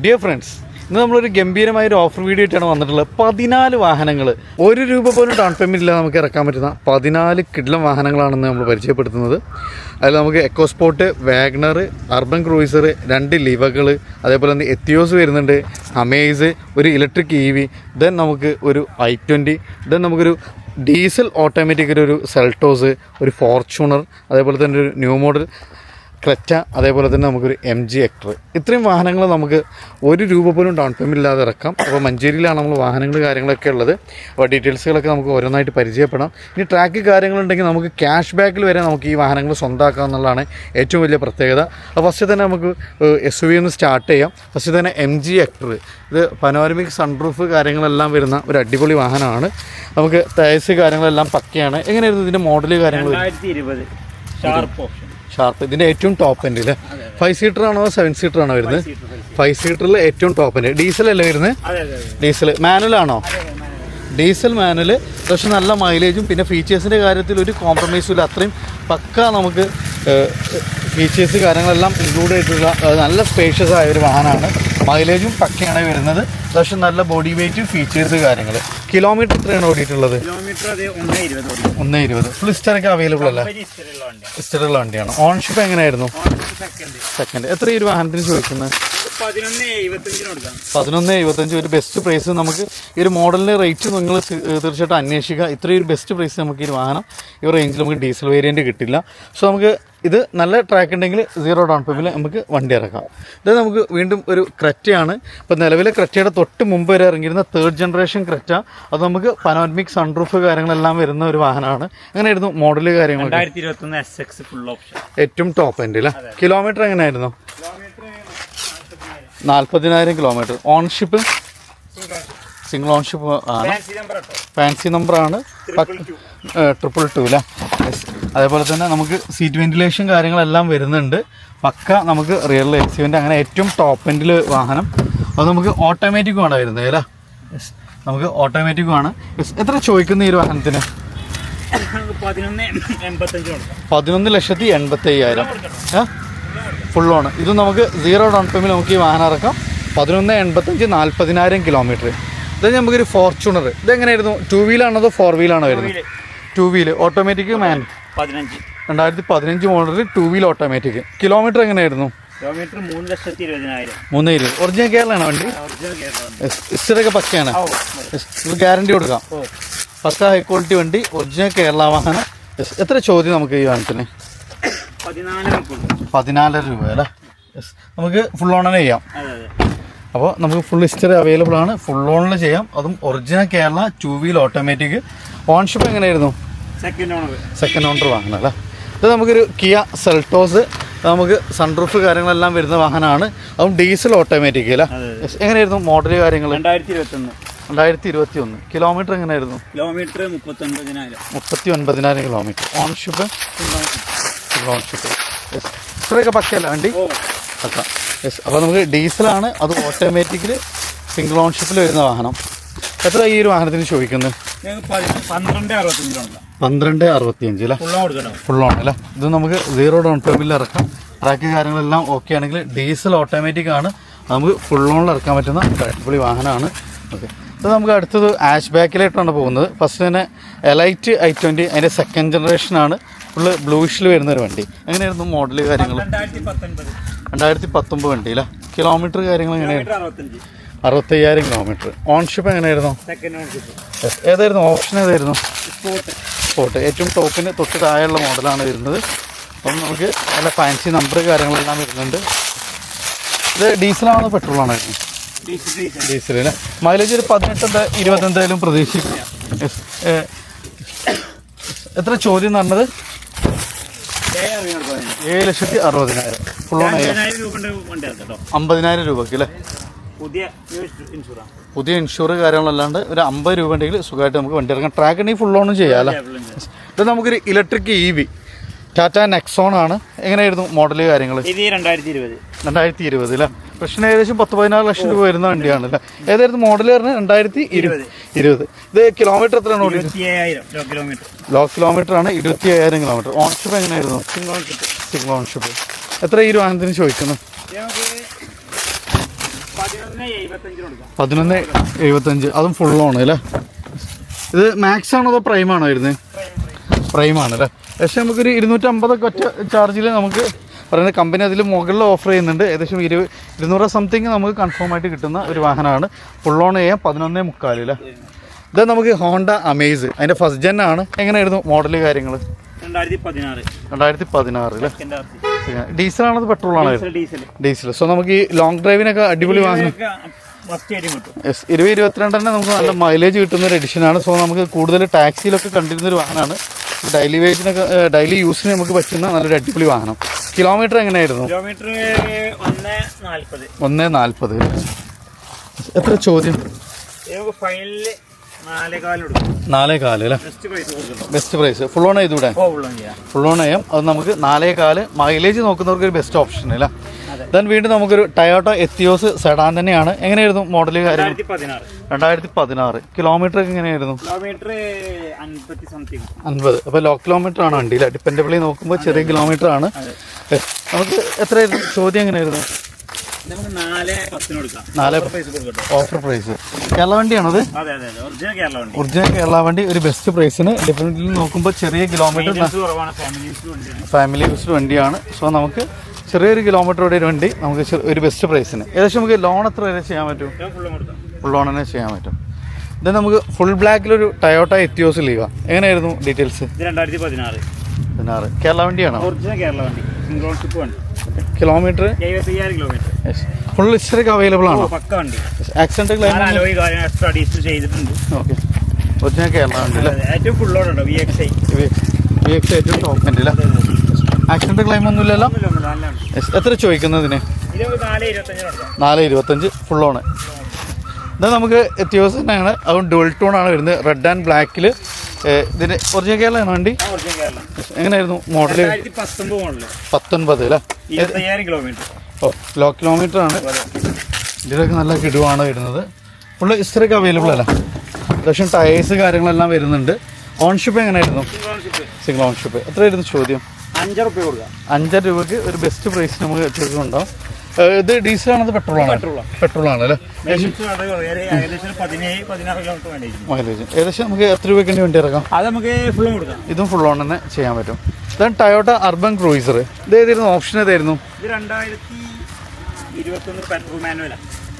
Dear friends ഇന്ന് നമ്മളൊരു ഗംഭീരമായ ഒരു ഓഫർ വീഡിയോ ആയിട്ടാണ് വന്നിട്ടുള്ളത്. പതിനാല് വാഹനങ്ങൾ. ഒരു രൂപ പോലും ഡൗൺ പേയ്മെന്റ് ഇല്ലാതെ നമുക്ക് ഇറക്കാൻ പറ്റുന്ന പതിനാല് കിഡ്ലം വാഹനങ്ങളാണെന്ന് നമ്മൾ പരിചയപ്പെടുത്തുന്നത്. അതിൽ നമുക്ക് എക്കോസ്പോർട്ട് വാഗ്നർ അർബൻ ക്രൂയിസർ രണ്ട് ലിവകൾ അതേപോലെ തന്നെ എത്തിയോസ് വരുന്നുണ്ട് അമേസ് ഒരു ഇലക്ട്രിക് ഇ വി ദെൻ നമുക്ക് ഒരു ഐ ട്വന്റി ദെൻ നമുക്കൊരു ഡീസൽ ഓട്ടോമാറ്റിക് ഒരു സെൽട്ടോസ് ഒരു ഫോർച്യൂണർ അതേപോലെ തന്നെ ഒരു ന്യൂ മോഡൽ ക്രെറ്റ അതേപോലെ തന്നെ നമുക്കൊരു എം ജി എക്ടർ ഇത്രയും വാഹനങ്ങൾ നമുക്ക് ഒരു രൂപ പോലും ഡൗൺ പേയ്മെന്റ് ഇല്ലാതെ ഇറക്കാം. അപ്പോൾ മഞ്ചേരിയിലാണ് നമ്മൾ വാഹനങ്ങൾ കാര്യങ്ങളൊക്കെ ഉള്ളത്. അപ്പോൾ ഡീറ്റെയിൽസുകളൊക്കെ നമുക്ക് ഓരോന്നായിട്ട് പരിചയപ്പെടാം. ഇനി ട്രാക്ക് കാര്യങ്ങളുണ്ടെങ്കിൽ നമുക്ക് ക്യാഷ് ബാക്കിൽ വരെ നമുക്ക് ഈ വാഹനങ്ങൾ സ്വന്തമാക്കാം എന്നുള്ളതാണ് ഏറ്റവും വലിയ പ്രത്യേകത. അപ്പോൾ ഫസ്റ്റ് തന്നെ നമുക്ക് എസ് യു ഒന്ന് സ്റ്റാർട്ട് ചെയ്യാം. ഫസ്റ്റ് തന്നെ എം ജി എക്ടർ ഇത് പനോരമിക് സൺറൂഫ് കാര്യങ്ങളെല്ലാം വരുന്ന ഒരു അടിപൊളി വാഹനമാണ്. നമുക്ക് ടയർസ് കാര്യങ്ങളെല്ലാം പക്കയാണ്. എങ്ങനെയായിരുന്നു ഇതിന്റെ മോഡൽ കാര്യങ്ങൾ ഷാർപ്പ് ഓപ്ഷൻ ഷാർപ്പ് ഇതിന്റെ ഏറ്റവും ടോപ്പ് എൻഡ് അല്ലേ ഫൈവ് സീറ്റർ ആണോ സെവൻ സീറ്റർ ആണോ വരുന്നത്? ഫൈവ് സീറ്ററിൽ ഏറ്റവും ടോപ്പ് എൻഡ് ഡീസൽ അല്ലേ വരുന്നത്? ഡീസൽ മാനുവൽ ആണോ? ഡീസൽ മാനുവൽ പക്ഷെ നല്ല മൈലേജും പിന്നെ ഫീച്ചേഴ്സിന്റെ കാര്യത്തിൽ ഒരു കോംപ്രമൈസും ഇല്ല. അത്രയും പക്ക നമുക്ക് ഫീച്ചേഴ്സ് കാര്യങ്ങളെല്ലാം ഇൻക്ലൂഡ് ചെയ്തിട്ടുള്ള നല്ല സ്പേഷ്യസ് ആയ ഒരു വാഹനമാണ്. മൈലേജും പക്കയാണ് വരുന്നത്. പക്ഷെ നല്ല ബോഡി വെയിറ്റ് ഫീച്ചേഴ്സ് കാര്യങ്ങൾ കിലോമീറ്റർ എത്രയാണ് ഓടിയിട്ടുള്ളത്? ഒന്നേ ഇരുപത് ഫുൾ സ്റ്ററൊക്കെ അവൈലബിൾ അല്ലേ? കമ്പനി ഹിസ്റ്ററിയുള്ള വണ്ടിയാണ്. ഓൺഷിപ്പ് എങ്ങനെയായിരുന്നു? സെക്കൻഡ് സെക്കൻഡ് എത്ര ഈ ഒരു വാഹനത്തിന് ചോദിക്കുന്നത്? പതിനൊന്ന് എഴുപത്തഞ്ച് ഒരു ബെസ്റ്റ് പ്രൈസ് നമുക്ക് ഈ ഒരു മോഡലിന്റെ റേറ്റ് നിങ്ങൾ തീർച്ചയായിട്ടും അന്വേഷിക്കുക. ഇത്രയും ഒരു ബെസ്റ്റ് പ്രൈസ് നമുക്ക് ഈ ഒരു വാഹനം ഈ റേഞ്ചിൽ നമുക്ക് ഡീസൽ വേരിയന്റ് കിട്ടില്ല. സോ നമുക്ക് ഇത് നല്ല ട്രാക്ക് ഉണ്ടെങ്കിൽ സീറോ ഡൗൺ പേയ്മെന്റിൽ നമുക്ക് വണ്ടി ഇറക്കാം. ഇത് നമുക്ക് വീണ്ടും ഒരു ക്രെറ്റയാണ്. ഇപ്പോൾ നിലവിലെ ക്രെറ്റയുടെ തൊട്ട് മുമ്പ് വരെ ഇറങ്ങിയിരുന്ന തേർഡ് ജനറേഷൻ ക്രെറ്റ. അത് നമുക്ക് പനോമിക് സൺറൂഫ് കാര്യങ്ങളെല്ലാം വരുന്ന ഒരു വാഹനമാണ്. അങ്ങനെയായിരുന്നു മോഡൽ കാര്യങ്ങൾ ഏറ്റവും ടോപ്പ് എൻഡ് അല്ലേ? കിലോമീറ്റർ എങ്ങനെയായിരുന്നു? നാൽപ്പതിനായിരം കിലോമീറ്റർ. ഓൺഷിപ്പ് സിംഗിൾ ഓൺഷിപ്പ് ആണ്. ഫാൻസി നമ്പർ ആണ്. ഫാൻസി നമ്പറാണ് ട്രിപ്പിൾ ടു അല്ലേ അതേപോലെ തന്നെ നമുക്ക് സീറ്റ് വെന്റിലേഷൻ കാര്യങ്ങളെല്ലാം വരുന്നുണ്ട്. പക്ക നമുക്ക് റിയൽ എക്സിവന്റ് അങ്ങനെ ഏറ്റവും ടോപ്പ് എൻഡിൽ വാഹനം. അത് നമുക്ക് ഓട്ടോമാറ്റിക്കും ആണ് വരുന്നത് അല്ലേ. നമുക്ക് ഓട്ടോമാറ്റിക്കും ആണ്. എത്ര ചോദിക്കുന്ന ഈ ഒരു വാഹനത്തിന്? പതിനൊന്ന് ലക്ഷത്തി എൺപത്തി അയ്യായിരം ഫുൾ ഓൺ ഇത് നമുക്ക് സീറോ ഡൗൺ പേയ്മെന്റ് നമുക്ക് ഈ വാഹനം ഇറക്കാം. പതിനൊന്ന് എൺപത്തഞ്ച് നാൽപ്പതിനായിരം കിലോമീറ്റർ ഇത് നമുക്കൊരു ഫോർച്യൂണർ ഇതെങ്ങനെയായിരുന്നു ടു വീലാണോ അതോ ഫോർ വീലാണോ വരുന്നത്. ടു വീൽ ഓട്ടോമാറ്റിക് മാൻ പതിനഞ്ച്. രണ്ടായിരത്തി പതിനഞ്ച് model two wheel automatic kilometre എങ്ങനെയായിരുന്നു? കിലോമീറ്റർ മൂന്ന് ലക്ഷത്തി ഇരുപതിനായിരം. മൂന്ന് ഇരുപത്. ഒറിജിനൽ കേരളമാണ് വണ്ടി? പക്കയാണ്. ഓ. ഗ്യാരണ്ടി കൊടുക്കാം. പക്ക ഹൈ ക്വാളിറ്റി വണ്ടി ഒറിജിനൽ കേരള വാഹനം. എത്ര ചോദ്യം നമുക്ക് ഈ വാഹനത്തിന്? പതിനാല് പതിനാലര രൂപ അല്ലേ. നമുക്ക് ഫുൾ ഓണർ ചെയ്യാം. അതെ അതെ. അപ്പോൾ നമുക്ക് ഫുൾ ഹിസ്റ്ററി അവൈലബിൾ ആണ്. ഫുൾ ഓണിൽ ചെയ്യാം. അതും original Kerala two wheel automatic ownership എങ്ങനെയായിരുന്നു? സെക്കൻഡ് ഓണർ സെക്കൻഡ് ഓണർ വാങ്ങണം അല്ലേ? ഇത് നമുക്കൊരു കിയ സെൽട്ടോസ് നമുക്ക് സൺറൂഫ് കാര്യങ്ങളെല്ലാം വരുന്ന വാഹനമാണ്. അതും ഡീസൽ ഓട്ടോമാറ്റിക് അല്ലേ. എങ്ങനെയായിരുന്നു മോഡൽ കാര്യങ്ങൾ രണ്ടായിരത്തി ഇരുപത്തി ഒന്ന് രണ്ടായിരത്തി ഇരുപത്തി ഒന്ന് കിലോമീറ്റർ എങ്ങനെയായിരുന്നു കിലോമീറ്റർ മുപ്പത്തി ഒൻപതിനായിരം കിലോമീറ്റർ ഓൺഷിപ്പ് ഓൺഷിപ്പ് ഇത്രയൊക്കെ പക്കല്ല വണ്ടി? പക്ക. യെസ് അപ്പോൾ നമുക്ക് ഡീസലാണ് അത് ഓട്ടോമാറ്റിക്കിൽ സിംഗിൾ ഓൺഷിപ്പിൽ വരുന്ന വാഹനം. എത്ര ഈ ഒരു വാഹനത്തിന് ചോദിക്കുന്നത് പന്ത്രണ്ട് അറുപത്തിയഞ്ച് അല്ലേ ഫുൾ ഓൺ അല്ലേ ഇത് നമുക്ക് സീറോ ഡൗൺ പേയ്മെന്റിൽ ഇറക്കാം. ട്രാക്ക് കാര്യങ്ങളെല്ലാം ഓക്കെ ആണെങ്കിൽ ഡീസൽ ഓട്ടോമാറ്റിക് ആണ്. നമുക്ക് ഫുൾ ഓണിൽ ഇറക്കാൻ പറ്റുന്ന അടിപൊളി വാഹനമാണ്. ഓക്കെ ഇത് നമുക്ക് അടുത്തത് ആഷ് ബാക്കിലായിട്ടാണ് പോകുന്നത്. ഫസ്റ്റ് തന്നെ എലൈറ്റ് ഐ ട്വന്റി അതിന്റെ സെക്കൻഡ് ജനറേഷനാണ് ഫുള്ള് ബ്ലൂഷിൽ വരുന്ന ഒരു വണ്ടി. എങ്ങനെയായിരുന്നു മോഡൽ കാര്യങ്ങൾ രണ്ടായിരത്തി പത്തൊമ്പത് വണ്ടി അല്ലേ? കിലോമീറ്റർ കാര്യങ്ങൾ എങ്ങനെയായിരുന്നു അറുപത്തയ്യായിരം കിലോമീറ്റർ ഓൺഷിപ്പ് എങ്ങനെയായിരുന്നു? ഏതായിരുന്നു? ഓപ്ഷൻ ഏതായിരുന്നു? സ്പോട്ട് ഏറ്റവും ടോപ്പിന് തൊട്ട് താഴെയുള്ള മോഡലാണ് വരുന്നത്. അപ്പം നമുക്ക് നല്ല ഫാൻസി നമ്പർ കാര്യങ്ങളെല്ലാം വരുന്നുണ്ട്. ഇത് ഡീസലാണോ പെട്രോളാണോ വരുന്നത് ഡീസൽ അല്ലേ മൈലേജ് ഒരു പതിനെട്ട് എന്താ ഇരുപത് എന്തായാലും പ്രതീക്ഷിക്കാം. എത്ര ചോദ്യം എന്ന് പറഞ്ഞത്? ഏഴ് ലക്ഷത്തി അറുപതിനായിരം. ഫുൾ ഓൺ അമ്പതിനായിരം രൂപയ്ക്ക് അല്ലേ? പുതിയ പുതിയ ഇൻഷുർ കാര്യങ്ങളല്ലാണ്ട് ഒരു അമ്പത് രൂപ ഉണ്ടെങ്കിൽ സുഖമായിട്ട് നമുക്ക് വണ്ടി ഇറങ്ങാം ട്രാക്ക് ഉണ്ടെങ്കിൽ ഫുൾ ഓണും ചെയ്യാമല്ലോ ഇത് നമുക്കൊരു electric E V Tata Nexon ആണ്. എങ്ങനെയായിരുന്നു മോഡൽ കാര്യങ്ങൾ രണ്ടായിരത്തി ഇരുപത്. രണ്ടായിരത്തി ഇരുപത് അല്ലേ? പ്രശ്നം ഏകദേശം പത്ത് പതിനാറ് ലക്ഷം രൂപ വരുന്ന വണ്ടിയാണ്. അല്ലേ ഏതായിരുന്നു മോഡൽ പറഞ്ഞത് രണ്ടായിരത്തി ഇരുപത്. ഇരുപത്. ഇത് കിലോമീറ്റർ എത്രയാണ് ലോ കിലോമീറ്റർ ആണ് ഇരുപത്തി അയ്യായിരം കിലോമീറ്റർ ഓൺഷിപ്പ് എങ്ങനെയായിരുന്നു സിംഗിൾ ഓൺഷിപ്പ് എത്ര ഈ വാഹനത്തിന് ചോദിക്കുന്നു? പതിനൊന്ന് എഴുപത്തഞ്ച്. അതും ഫുൾ ഓൺ അല്ലേ? ഇത് മാക്സ് ആണോ അതോ പ്രൈം ആണോ വരുന്നത്? പ്രൈം ആണ് അല്ലേ? പക്ഷേ നമുക്കൊരു ഇരുന്നൂറ്റമ്പതൊക്കെ ഒറ്റ ചാർജിൽ നമുക്ക് പറയുന്ന കമ്പനി അതിൽ മുകളിൽ ഓഫർ ചെയ്യുന്നുണ്ട്. ഏകദേശം ഇരു ഇരുന്നൂറ് സംതിങ് നമുക്ക് കൺഫേം ആയിട്ട് കിട്ടുന്ന ഒരു വാഹനമാണ്. ഫുൾ ഓൺ ചെയ്യാം പതിനൊന്നേ മുക്കാലില്ല ഇത് നമുക്ക് ഹോണ്ട അമേസ് അതിന്റെ ഫസ്റ്റ് ജെൻ ആണ്. എങ്ങനെയായിരുന്നു മോഡൽ കാര്യങ്ങൾ രണ്ടായിരത്തി പതിനാറ് രണ്ടായിരത്തി പതിനാറ് അല്ലേ സെക്കൻഡ് ആർ പെട്രോൾ ആണോ? ഡീസൽ ഡീസൽ ഡീസൽ സോ നമുക്ക് ഈ ലോങ് ഡ്രൈവിനൊക്കെ അടിപൊളി വാഹനം. ഇരുപത് ഇരുപത്തിരണ്ട് തന്നെ നമുക്ക് നല്ല മൈലേജ് കിട്ടുന്ന ഒരു എഡിഷനാണ് സോ നമുക്ക് കൂടുതൽ ടാക്സിയിലൊക്കെ കണ്ടിരുന്ന ഒരു വാഹനമാണ്. ഡെയിലി വേജിനൊക്കെ ഡെയിലി യൂസിന് നമുക്ക് പറ്റുന്ന നല്ലൊരു അടിപൊളി വാഹനം. കിലോമീറ്റർ എങ്ങനെയായിരുന്നു? കിലോമീറ്റർ ഒന്ന് നാൽപ്പത്. എത്ര ചോദ്യം? നാലേ കാലം അല്ലേ? ബെസ്റ്റ് പ്രൈസ് ഫുൾ ഓൺ ചെയ്തൂടെ? ഫുൾ ഓൺ ചെയ്യാം. അത് നമുക്ക് നാലേ കാൽ മൈലേജ് നോക്കുന്നവർക്ക് ഒരു ബെസ്റ്റ് ഓപ്ഷൻ അല്ല. ദെൻ വീണ്ടും നമുക്കൊരു ടയോട്ട എത്തിയോസ് സെഡാൻ തന്നെയാണ്. എങ്ങനെയായിരുന്നു മോഡൽ കാര്യം? രണ്ടായിരത്തി പതിനാറ് കിലോമീറ്റർ ഒക്കെ എങ്ങനെയായിരുന്നു? അൻപത്. അപ്പോൾ ലോ കിലോമീറ്റർ ആണ് വണ്ടിയിൽ ഡിപ്പെൻഡബിളി നോക്കുമ്പോൾ ചെറിയ കിലോമീറ്റർ ആണ്. നമുക്ക് എത്രയായിരുന്നു? ചോദ്യം എങ്ങനെയായിരുന്നു? നാല് ഓഫർ പ്രൈസ് കേരള വണ്ടിയാണത് അതെ? അതെ അതെ ഒറിജിനൽ കേരള വണ്ടി. ഒറിജിനൽ കേരള വണ്ടി ഒരു ബെസ്റ്റ് പ്രൈസിന് ഡിഫറന്റിൽ നോക്കുമ്പോൾ ചെറിയ കിലോമീറ്റർ ഫാമിലി യൂസ്ഡ് വണ്ടിയാണ്. സോ നമുക്ക് ചെറിയൊരു കിലോമീറ്ററോടെ ഒരു വണ്ടി നമുക്ക് ഒരു ബെസ്റ്റ് പ്രൈസിന് ഏകദേശം നമുക്ക് ലോൺ എത്ര വരെ ചെയ്യാൻ പറ്റും? ഫുൾ ലോൺ തന്നെ ചെയ്യാൻ പറ്റും. ഇത് നമുക്ക് ഫുൾ ബ്ലാക്കിലൊരു ടയോട്ട എത്തിയോസ് ലീവ എങ്ങനെയായിരുന്നു ഡീറ്റെയിൽസ് രണ്ടായിരത്തി പതിനാറ് പതിനാറ്. കേരള വണ്ടിയാണോ? കേരള വണ്ടി. കിലോമീറ്റർ കിലോമീറ്റർ ഫുൾ ഹിസ്റ്ററിക്ക് അവൈലബിൾ ആണോ? ആക്സിഡന്റ് ഓക്കെ ഒറിജിനൽ കേരള വണ്ടി ഏറ്റവും ഫുൾ ഉണ്ടോ? V X I V X ഏറ്റവും ടോപ്പ് വണ്ടി അല്ലേ? ആക്സിഡന്റ് ക്ലെയിം ഒന്നുമില്ലല്ലോ. എത്ര ചോദിക്കുന്നതിന് നാല് ഇരുപത്തഞ്ച് ഫുൾ ഓണ് ഇത് നമുക്ക് എത്തിയോസ് തന്നെയാണ്. അതും ഡുവൽ ടൂൺ ആണ് വരുന്നത്. റെഡ് ആൻഡ് ബ്ലാക്കിൽ ഇതിന് ഒറിജിനൽ കേരളമാണ് വണ്ടി. എങ്ങനെയായിരുന്നു മോഡൽ പത്തൊൻപത് അല്ലേ? ഓ ലോ കിലോമീറ്റർ ആണ്. ഇതിലൊക്കെ നല്ല കിടുവാണ് വരുന്നത്. ഫുള്ള് ഇസ്ത്രയൊക്കെ അവൈലബിൾ അല്ല? അത്യാവശ്യം ടയേഴ്സ് കാര്യങ്ങളെല്ലാം വരുന്നുണ്ട്. ഓൺഷിപ്പ് എങ്ങനെയായിരുന്നു? സിംഗിൾ ഓൺഷിപ്പ് എത്രയായിരുന്നു ചോദ്യം? അഞ്ചര രൂപ കൊടുക്കാം. അഞ്ചര രൂപക്ക് ഒരു ബെസ്റ്റ് പ്രൈസ് നമുക്ക് എത്തിയിട്ടുണ്ടാവും ഇത് ഡീസൽ ആണത് പെട്രോൾ ആണ്? പെട്രോൾ ആണ്. അല്ലേ? ഏകദേശം മൈലേജ്. നമുക്ക് എത്ര രൂപയ്ക്ക് വേണ്ടി ഇറക്കാം? അത് നമുക്ക് ഫുള്ളും കൊടുക്കാം. ഇതും ഫുൾ ഓൺ തന്നെ ചെയ്യാൻ പറ്റും. ദെൻ ടയോട്ട അർബൻ ക്രൂയിസർ ഇത് ഏതായിരുന്നു? ഓപ്ഷൻ ഏതായിരുന്നു?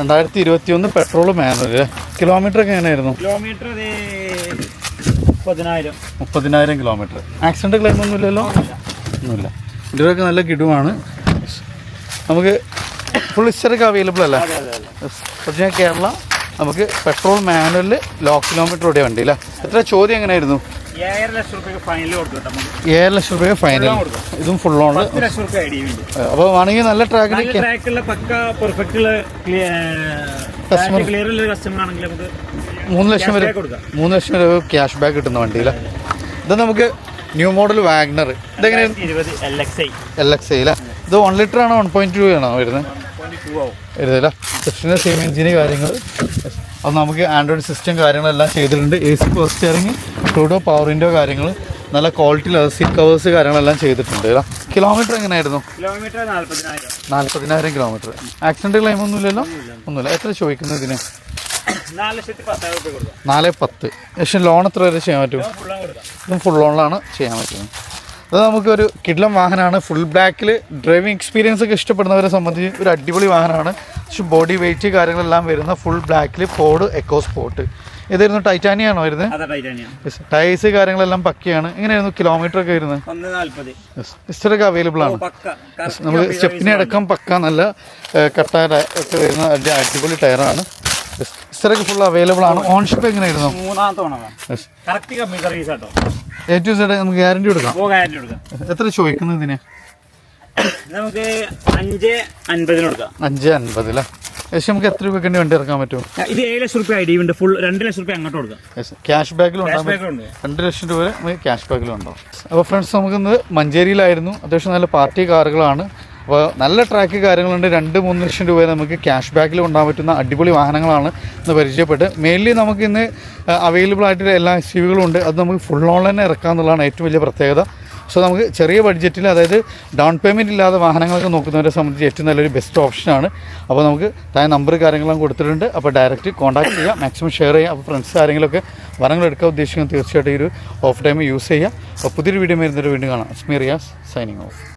രണ്ടായിരത്തി ഇരുപത്തി ഒന്ന് പെട്രോൾ മാനുവൽ കിലോമീറ്റർ ഒക്കെ എങ്ങനെയായിരുന്നു? കിലോമീറ്റർ മുപ്പതിനായിരം കിലോമീറ്റർ ആക്സിഡന്റ് ക്ലെയിം ഒന്നുമില്ലല്ലോ? ഒന്നുമില്ല. ഇതിലൊക്കെ നല്ല കിടുവാണ്. നമുക്ക് ഫുൾ ഹിസ്റ്ററിക്ക് അവൈലബിൾ അല്ല? അതെ കേരള നമുക്ക് പെട്രോൾ മാനുവലിൽ ലോ കിലോമീറ്റർ ഓടിയ വണ്ടി അല്ലേ? എത്ര ചോദ്യം എങ്ങനെയായിരുന്നു? ഏഴര ലക്ഷം രൂപയ്ക്ക് ഫൈനൽ കൊടുക്കും കേട്ടോ നമുക്ക്. ഏഴ് ലക്ഷം രൂപയ്ക്ക് ഫൈനൽ ഇതും ഫുൾ ഓൺ അപ്പൊ അപ്പോൾ വേണമെങ്കിൽ നല്ല ട്രാക്കിൽ മൂന്ന് ലക്ഷം വരെ മൂന്ന് ലക്ഷം വരെ ക്യാഷ് ബാക്ക് കിട്ടുന്ന വണ്ടിയില്ല ഇത് നമുക്ക് ന്യൂ മോഡൽ വാഗ്നർ. ഇതെങ്ങനെ? ഇരുപത് എൽ എക്സ് ഐ എൽ ഇത് വൺ ലിറ്റർ ആണോ വൺ പോയിന്റ് ടു ആണോ വരുന്നത്? വരുന്നില്ല. സെക്ഷന്റെ സെയിം എഞ്ചിന് കാര്യങ്ങൾ അത് നമുക്ക് ആൻഡ്രോയിഡ് സിസ്റ്റം കാര്യങ്ങളെല്ലാം ചെയ്തിട്ടുണ്ട്. എ സി പവർ സ്റ്റിയറിംഗ് ടൂഡോ പവർ വിൻഡോ കാര്യങ്ങൾ നല്ല ക്വാളിറ്റി സീറ്റ് കവേഴ്സ് കാര്യങ്ങളെല്ലാം ചെയ്തിട്ടുണ്ട്. കിലോമീറ്റർ എങ്ങനെയായിരുന്നു? നാൽപ്പതിനായിരം കിലോമീറ്റർ ആക്സിഡന്റ് ക്ലെയിം ഒന്നുമില്ലല്ലോ? ഒന്നുമില്ല. എത്ര ചോദിക്കുന്നത് ഇതിന്? നാല് പത്ത്. പക്ഷേ ലോൺ എത്ര വരെ ചെയ്യാൻ പറ്റും? ഇതും ഫുൾ ലോണിലാണ് ചെയ്യാൻ പറ്റുന്നത്. അത് നമുക്കൊരു കിഡ്ലം വാഹനമാണ്. ഫുൾ ബ്ലാക്കിൽ ഡ്രൈവിംഗ് എക്സ്പീരിയൻസ് ഒക്കെ ഇഷ്ടപ്പെടുന്നവരെ സംബന്ധിച്ച് ഒരു അടിപൊളി വാഹനമാണ്. പക്ഷേ ബോഡി വെയിറ്റ് കാര്യങ്ങളെല്ലാം വരുന്ന ഫുൾ ബ്ലാക്കിൽ ഫോർഡ് എക്കോ സ്പോർട്ട് ഇതായിരുന്നു ടൈറ്റാനിയ ആണോ വരുന്നത്? ടൈസ് കാര്യങ്ങളെല്ലാം പക്കയാണ്. എങ്ങനെയായിരുന്നു കിലോമീറ്റർ ഒക്കെ വരുന്നത്? നാല്പത്. ഹിസ്റ്ററൊക്കെ അവൈലബിൾ ആണ്. നമ്മൾ സ്റ്റെപ്പിനെ അടക്കം പക്ക. നല്ല കട്ട ഒക്കെ വരുന്ന അടി- അടിപൊളി ടയറാണ്. ഹിസ്റ്ററൊക്കെ ഫുൾ അവൈലബിൾ ആണ്. ഓൺഷിപ്പ് എങ്ങനെയായിരുന്നു? മൂന്നാമത്തെ ടു സെഡ് നമുക്ക് ഗ്യാരണ്ടി കൊടുക്കാം. എത്ര ചോദിക്കുന്നത് ഇതിന്? നമുക്ക് അഞ്ച് അൻപതിന് കൊടുക്കാം. അഞ്ച് അൻപത് അല്ലേ ഏകദേശം നമുക്ക് എത്ര രൂപയ്ക്ക് വേണ്ടി ഇറക്കാൻ പറ്റും? ഇത് ഏഴ് ലക്ഷം റുപ്യ ഐ ഡി ഉണ്ട്. ഫുൾ രണ്ട് ലക്ഷം റുപ്യ അങ്ങോട്ട് കൊടുക്കാം. ക്യാഷ് ബാക്കിലും രണ്ട് ലക്ഷം രൂപ നമുക്ക് ക്യാഷ് ബാക്കിലും ഉണ്ടാവും. അപ്പോൾ ഫ്രണ്ട്സ് നമുക്കിന്ന് മഞ്ചേരിയിലായിരുന്നു. അത്യാവശ്യം നല്ല പാർട്ടി കാറുകളാണ് അപ്പോൾ നല്ല ട്രാക്ക് കാര്യങ്ങളുണ്ട്. രണ്ട് മൂന്ന് ലക്ഷം രൂപ നമുക്ക് ക്യാഷ് ബാക്കിൽ കൊണ്ടാൻ പറ്റുന്ന അടിപൊളി വാഹനങ്ങളാണ് ഇന്ന് പരിചയപ്പെട്ട്. മെയിൻലി നമുക്ക് ഇന്ന് അവൈലബിൾ ആയിട്ടുള്ള എല്ലാ എസ് യുകളും ഉണ്ട്. അത് നമുക്ക് ഫുൾ ഓൺലൈൻ ഇറക്കാമെന്നുള്ളതാണ് ഏറ്റവും വലിയ പ്രത്യേകത. സോ നമുക്ക് ചെറിയ ബഡ്ജറ്റിൽ അതായത് ഡൗൺ പേയ്മെന്റ് ഇല്ലാതെ വാഹനങ്ങളൊക്കെ നോക്കുന്നവരെ സംബന്ധിച്ച് ഏറ്റവും നല്ലൊരു ബെസ്റ്റ് ഓപ്ഷനാണ് അപ്പോൾ നമുക്ക് താഴെ നമ്പർ കാര്യങ്ങളും കൊടുത്തിട്ടുണ്ട്. അപ്പോൾ ഡയറക്റ്റ് കോൺടാക്ട് ചെയ്യുക മാക്സിമം ഷെയർ ചെയ്യുക അപ്പോൾ ഫ്രണ്ട്സ് ആരെങ്കിലുമൊക്കെ വരങ്ങൾ എടുക്കാൻ ഉദ്ദേശിക്കുന്ന തീർച്ചയായിട്ടും ഈ ഒരു ഓഫ് ടൈം യൂസ് ചെയ്യുക അപ്പോൾ പുതിയൊരു വീഡിയോ വരുന്നൊരു വീണ്ടും കാണാം. സ്മീറിയാസ് സൈനിങ് ഓഫ്